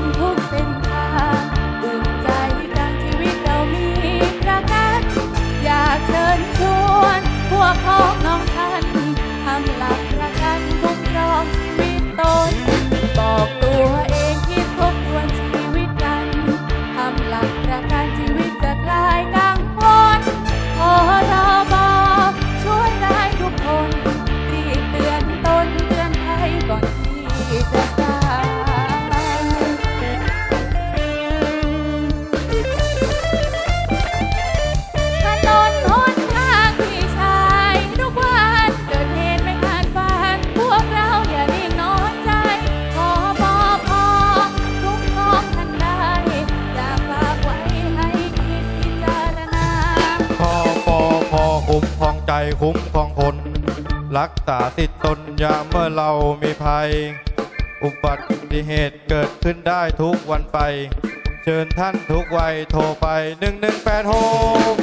on hoping ใจคุ้มของคน รักษาสิทธิตนยามเมื่อเรามีภัย อุบัติเหตุเกิดขึ้นได้ทุกวันไป เชิญท่านทุกวัยโทรไปหนึ่งหนึ่งแปดหก